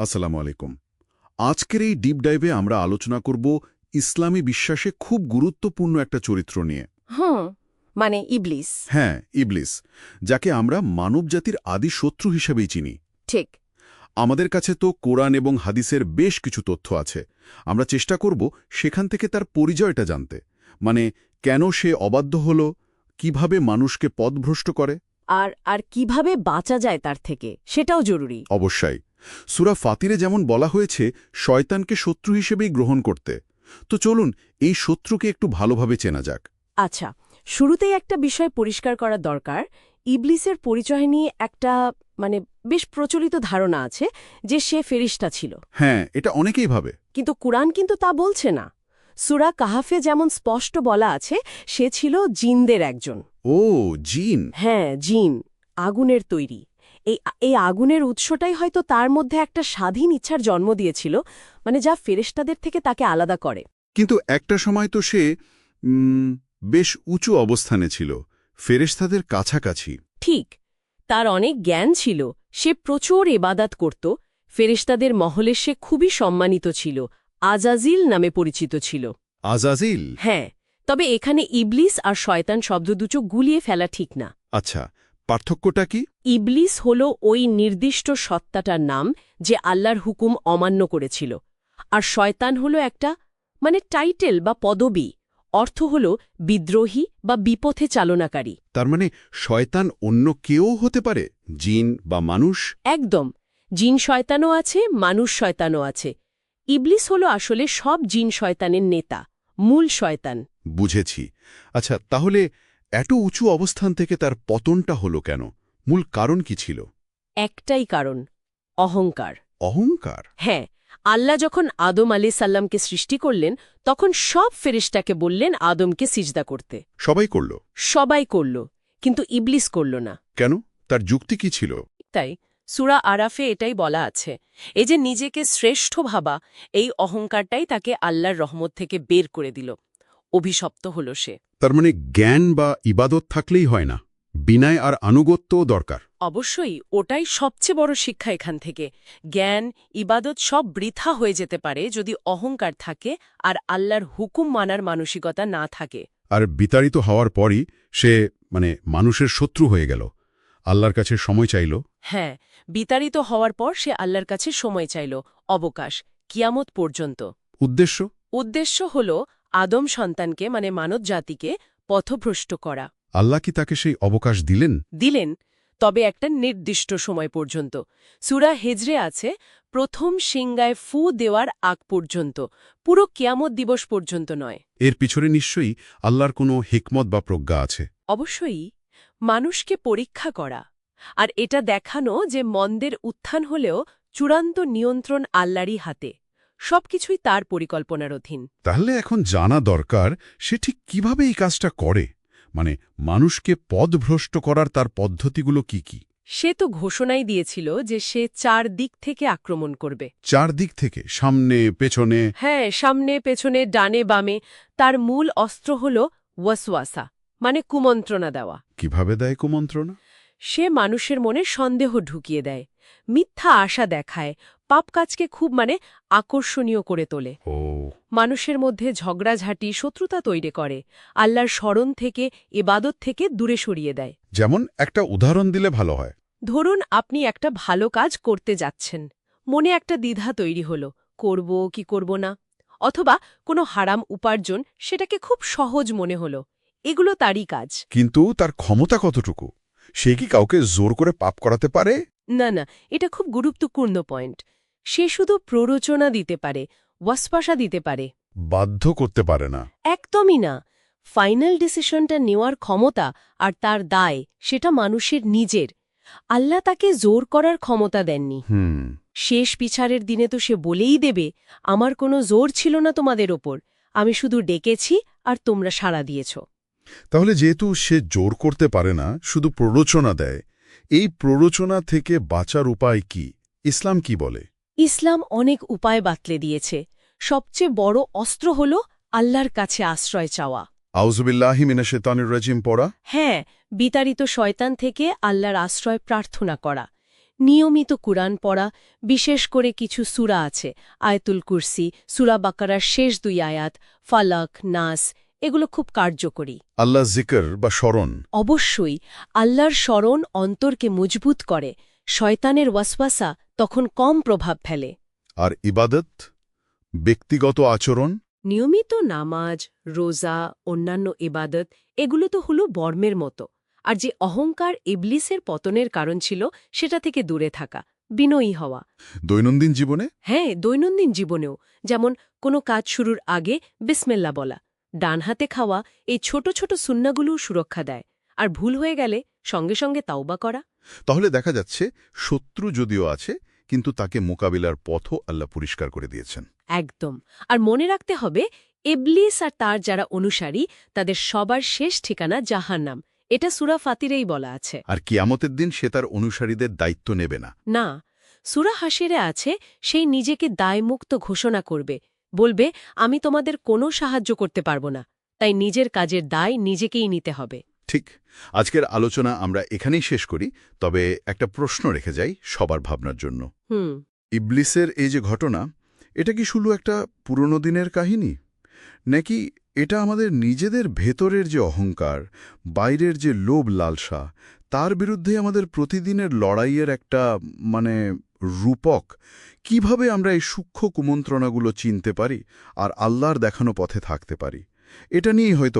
আসসালামু আলাইকুম। আজকের এই ডিপ ডাইভে আমরা আলোচনা করব ইসলামী বিশ্বাসে খুব গুরুত্বপূর্ণ একটা চরিত্র নিয়ে। হুম মানে ইবলিস। হ্যাঁ ইবলিস যাকে আমরা মানবজাতির আদি শত্রু হিসেবেই চিনি। ঠিক। আমাদের কাছে তো কোরআন এবং হাদিসের বেশ কিছু তথ্য আছে। আমরা চেষ্টা করব সেখান থেকে তার পরিচয়টা জানতে। মানে কেন সে অবাধ্য হল? কীভাবে মানুষকে পদভ্রষ্ট করে? আর আর কীভাবে বাঁচা যায় তার থেকে? সেটাও জরুরি। অবশ্যই। সুরা ফাতিরে যেমন বলা হয়েছে শয়তানকে শত্রু হিসেবেই গ্রহণ করতে। তো চলুন এই শত্রুকে একটু ভালোভাবে চেনা যাক। আচ্ছা শুরুতেই একটা বিষয় পরিষ্কার করা দরকার। ইবলিসের পরিচয় নিয়ে একটা মানে বেশ প্রচলিত ধারণা আছে যে সে ফেরিস্তা ছিল। হ্যাঁ এটা অনেকেই ভাবে। কিন্তু কুরআন কিন্তু তা বলছে না। সুরা কাহাফে যেমন স্পষ্ট বলা আছে সে ছিল জিনদের একজন। ও জিন? হ্যাঁ জিন আগুনের তৈরি। এই এই আগুনের উৎসটাই হয়তো তার মধ্যে একটা স্বাধীন ইচ্ছার জন্ম দিয়েছিল মানে যা ফেরেশতাদের থেকে তাকে আলাদা করে। কিন্তু একটা সময় তো সে বেশ উঁচু অবস্থানে ছিল ফেরেশতাদের কাছাকাছি। ঠিক তার অনেক জ্ঞান ছিল সে প্রচুর এবাদাত করত ফেরেশতাদের মহলে সে খুবই সম্মানিত ছিল আজাজিল নামে পরিচিত ছিল। আজাজিল? হ্যাঁ তবে এখানে ইবলিস আর শয়তান শব্দ দুটো গুলিয়ে ফেলা ঠিক না। আচ্ছা পার্থক্যটা কি? ইবলিস হল ওই নির্দিষ্ট সত্তাটার নাম যে আল্লাহর হুকুম অমান্য করেছিল। আর শয়তান হল একটা মানে টাইটেল বা পদবি অর্থ হল বিদ্রোহী বা বিপথে চালনাকারী। তার মানে শয়তান অন্য কেউ হতে পারে জিন বা মানুষ? একদম জিন শয়তানও আছে মানুষ শয়তানও আছে। ইবলিস হল আসলে সব জিন শয়তানের নেতা মূল শয়তান। বুঝেছি। আচ্ছা তাহলে এত উঁচু অবস্থান থেকে তার পতনটা হলো কেন? মূল কারণ কি ছিল? একটাই কারণ অহংকার। অহংকার? হ্যাঁ আল্লাহ যখন আদম আলি সাল্লামকে সৃষ্টি করলেন তখন সব ফেরেশতাকে বললেন আদমকে সিজদা করতে। সবাই করল? সবাই করল কিন্তু ইবলিস করল না। কেন? তার যুক্তি কি ছিল? তাই সুরা আরাফে এটাই বলা আছে। এই যে নিজেকে শ্রেষ্ঠ ভাবা এই অহংকারটাই তাকে আল্লাহর রহমত থেকে বের করে দিল। অভিশপ্ত হল সে। তার মানে জ্ঞান বা ইবাদত থাকলেই হয় না। বিনয় আর আনুগত্যও দরকার। অবশ্যই ওটাই সবচেয়ে বড় শিক্ষা এখান থেকে। জ্ঞান ইবাদত সব বৃথা হয়ে যেতে পারে যদি অহংকার থাকে আর আল্লাহর হুকুম মানার মানসিকতা না থাকে। আর বিতাড়িত হওয়ার পরই সে মানে মানুষের শত্রু হয়ে গেল। আল্লাহর কাছে সময় চাইল। হ্যাঁ বিতাড়িত হওয়ার পর সে আল্লাহর কাছে সময় চাইল। অবকাশ কিয়ামত পর্যন্ত। উদ্দেশ্য? উদ্দেশ্য হল আদম সন্তানকে মানে মানব জাতিকে পথভ্রষ্ট করা। আল্লাহ কি তাকে সেই অবকাশ দিলেন? দিলেন তবে একটা নির্দিষ্ট সময় পর্যন্ত। সুরা হেজরে আছে প্রথম সিংগায় ফু দেওয়ার আগ পর্যন্ত। পুরো কিয়ামত দিবস পর্যন্ত নয়। এর পিছনে নিশ্চয়ই আল্লাহর কোনো হিকমত বা প্রজ্ঞা আছে। অবশ্যই মানুষকে পরীক্ষা করা। আর এটা দেখানো যে মন্দের উত্থান হলেও চূড়ান্ত নিয়ন্ত্রণ আল্লাহরই হাতে। সবকিছুই তার পরিকল্পনার অধীন। তাহলে এখন জানা দরকার সে ঠিক কীভাবে এই কাজটা করে? মানে মানুষকে পদভ্রষ্ট করার তার পদ্ধতিগুলো কি কি? সে তো ঘোষণাই দিয়েছিল যে সে চার দিক থেকে আক্রমণ করবে। চারদিক থেকে? সামনে পেছনে? হ্যাঁ সামনে পেছনে ডানে বামে। তার মূল অস্ত্র হল ওয়াসওয়াসা মানে কুমন্ত্রণা দেওয়া। কীভাবে দেয় কুমন্ত্রণা? সে মানুষের মনে সন্দেহ ঢুকিয়ে দেয় মিথ্যা আশা দেখায় পাপ কাজকে খুব মানে আকর্ষণীয় করে তোলে। মানুষের মধ্যে ঝগড়াঝাঁটি শত্রুতা তৈরি করে। আল্লাহর স্মরণ থেকে এবাদত থেকে দূরে সরিয়ে দেয়। যেমন একটা উদাহরণ দিলে ভালো হয়। ধরুন আপনি একটা ভালো কাজ করতে যাচ্ছেন। মনে একটা দ্বিধা তৈরি হল। করব কি করব না? অথবা কোনো হারাম উপার্জন সেটাকে খুব সহজ মনে হল। এগুলো তারই কাজ। কিন্তু তার ক্ষমতা কতটুকু? সে কি কাউকে জোর করে পাপ করাতে পারে? না না এটা খুব গুরুত্বপূর্ণ পয়েন্ট। সে শুধু প্ররোচনা দিতে পারে ওয়াসপাসা দিতে পারে। বাধ্য করতে পারে না। একদমই না। ফাইনাল ডিসিশনটা নেওয়ার ক্ষমতা আর তার দায় সেটা মানুষের নিজের। আল্লাহ তাকে জোর করার ক্ষমতা দেননি। হুম। শেষ পিছারের দিনে তো সে বলেই দেবে আমার কোনো জোর ছিল না তোমাদের ওপর। আমি শুধু ডেকেছি আর তোমরা সাড়া দিয়েছ। তাহলে যেহেতু সে জোর করতে পারে না শুধু প্ররোচনা দেয় এই প্ররোচনা থেকে বাঁচার উপায় কি? ইসলাম কি বলে? ইসলাম অনেক উপায় বাতলে দিয়েছে। সবচেয়ে বড় অস্ত্র হল আল্লাহর কাছে আশ্রয় চাওয়া। রাজিম পড়া। হ্যাঁ বিতাড়িত শয়তান থেকে আল্লাহর আশ্রয় প্রার্থনা করা। নিয়মিত কুরআন পড়া বিশেষ করে কিছু সুরা আছে আয়তুল কুরসি সুরা বাকারার শেষ দুই আয়াত ফালাক নাস এগুলো খুব কার্যকরী। আল্লাহ জিকর বা স্মরণ। অবশ্যই আল্লাহর স্মরণ অন্তরকে মজবুত করে। শয়তানের ওয়াসওয়াসা তখন কম প্রভাব ফেলে। আর ইবাদত? ব্যক্তিগত আচরণ? নিয়মিত নামাজ রোজা অন্যান্য ইবাদত এগুলো তো হলো বর্মের মতো। আর যে অহংকার ইবলিসের পতনের কারণ ছিল সেটা থেকে দূরে থাকা বিনয়ী হওয়া। দৈনন্দিন জীবনে? হ্যাঁ দৈনন্দিন জীবনেও। যেমন কোনো কাজ শুরুর আগে বিসমেল্লা বলা ডান হাতে খাওয়া এই ছোট ছোট সুন্নাগুলোও সুরক্ষা দেয়। আর ভুল হয়ে গেলে সঙ্গে সঙ্গে তাওবা করা। তাহলে দেখা যাচ্ছে শত্রু যদিও আছে কিন্তু তাকে মোকাবিলার পথও আল্লাহ পরিষ্কার করে দিয়েছেন। একদম। আর মনে রাখতে হবে এবলিস আর তার যারা অনুসারী তাদের সবার শেষ ঠিকানা জাহান্নাম। এটা সুরা ফাতিরেই বলা আছে। আর কিয়ামতের দিন সে তার অনুসারীদের দায়িত্ব নেবে না। না সুরা হাসিরে আছে সেই নিজেকে দায়মুক্ত ঘোষণা করবে। বলবে আমি তোমাদের কোনো সাহায্য করতে পারব না। তাই নিজের কাজের দায় নিজেকেই নিতে হবে। ঠিক। আজকের আলোচনা আমরা এখানেই শেষ করি তবে একটা প্রশ্ন রেখে যাই সবার ভাবনার জন্য। ইবলিসের এই যে ঘটনা এটা কি শুধু একটা পুরনো দিনের কাহিনী? নাকি এটা আমাদের নিজেদের ভেতরের যে অহংকার বাইরের যে লোভ লালসা তার বিরুদ্ধে আমাদের প্রতিদিনের লড়াইয়ের একটা মানে রূপক? কীভাবে আমরা এই সূক্ষ্ম কুমন্ত্রণাগুলো চিনতে পারি আর আল্লাহর দেখানো পথে থাকতে পারি? এটা নিয়েই হয়তো